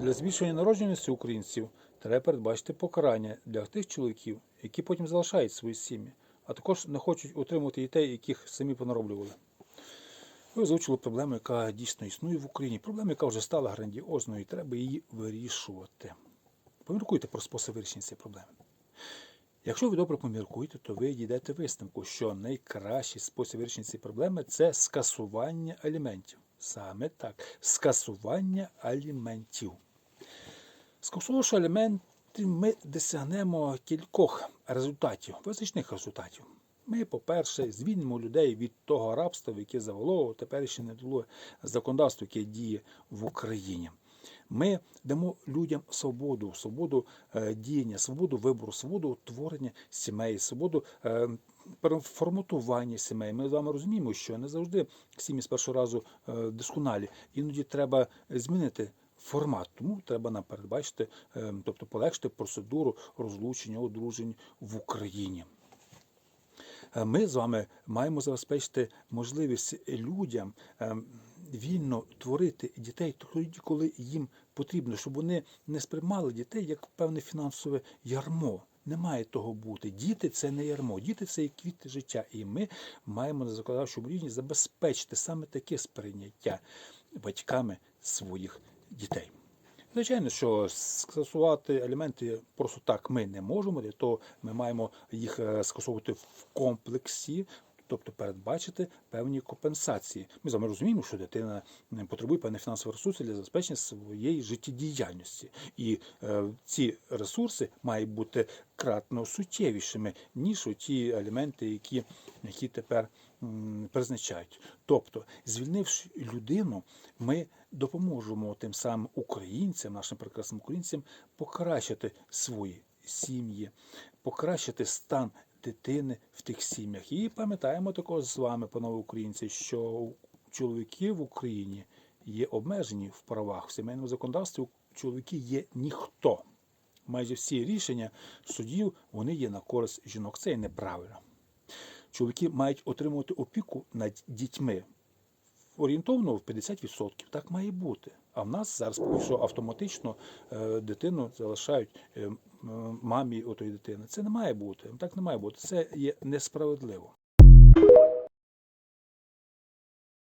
Для збільшення народжуваності українців треба передбачити покарання для тих чоловіків, які потім залишають свої сім'ї, а також не хочуть утримувати дітей, яких самі понароблювали. Ви озвучили проблему, яка дійсно існує в Україні. Проблема, яка вже стала грандіозною, і треба її вирішувати. Поміркуйте про спосіб вирішення цієї проблеми. Якщо ви добре поміркуєте, то ви дійдете висновку, що найкращий спосіб вирішення цієї проблеми це скасування аліментів. Саме так, скасування аліментів. Скасувавши аліменти, ми досягнемо кількох результатів, фізичних результатів. Ми, по-перше, звільнимо людей від того рабства, яке завело теперішнє недолуге законодавство, яке діє в Україні. Ми дамо людям свободу, свободу е, діяння, свободу вибору, свободу утворення сімей, свободу е, переформатування сімей. Ми з вами розуміємо, що не завжди сім'ї з першого разу е, досконалі. Іноді треба змінити формат. Тому треба нам передбачити, е, тобто полегшити процедуру розлучення, одружень в Україні. Е, Ми з вами маємо забезпечити можливість людям е, вільно творити дітей тоді, коли їм потрібно, щоб вони не сприймали дітей як певне фінансове ярмо. Не має того бути. Діти це не ярмо, діти це і квіти життя. І ми маємо на законодавчому рівні забезпечити саме таке сприйняття батьками своїх дітей. Звичайно, що скасувати аліменти просто так ми не можемо, для того ми маємо їх е, скасовувати в комплексі, тобто передбачити певні компенсації. Ми з вами розуміємо, що дитина потребує певних фінансових ресурсів для забезпечення своєї життєдіяльності. І е, ці ресурси мають бути кратно суттєвішими, ніж ті аліменти, які, які тепер призначають. Тобто, звільнивши людину, ми допоможемо тим самим українцям, нашим прекрасним українцям, покращити свої сім'ї, покращити стан дитини в тих сім'ях. І пам'ятаємо також з вами, панове українці, що чоловіки в Україні є обмежені в правах в сімейному законодавстві. Чоловіки є ніхто. Майже всі рішення судів вони є на користь жінок. Це є неправильно. Чоловіки мають отримувати опіку над дітьми орієнтовно в 50%. Так має бути. А в нас зараз поки що автоматично е, дитину залишають е, мамі отої дитини. Це не має бути. Так не має бути. Це є несправедливо.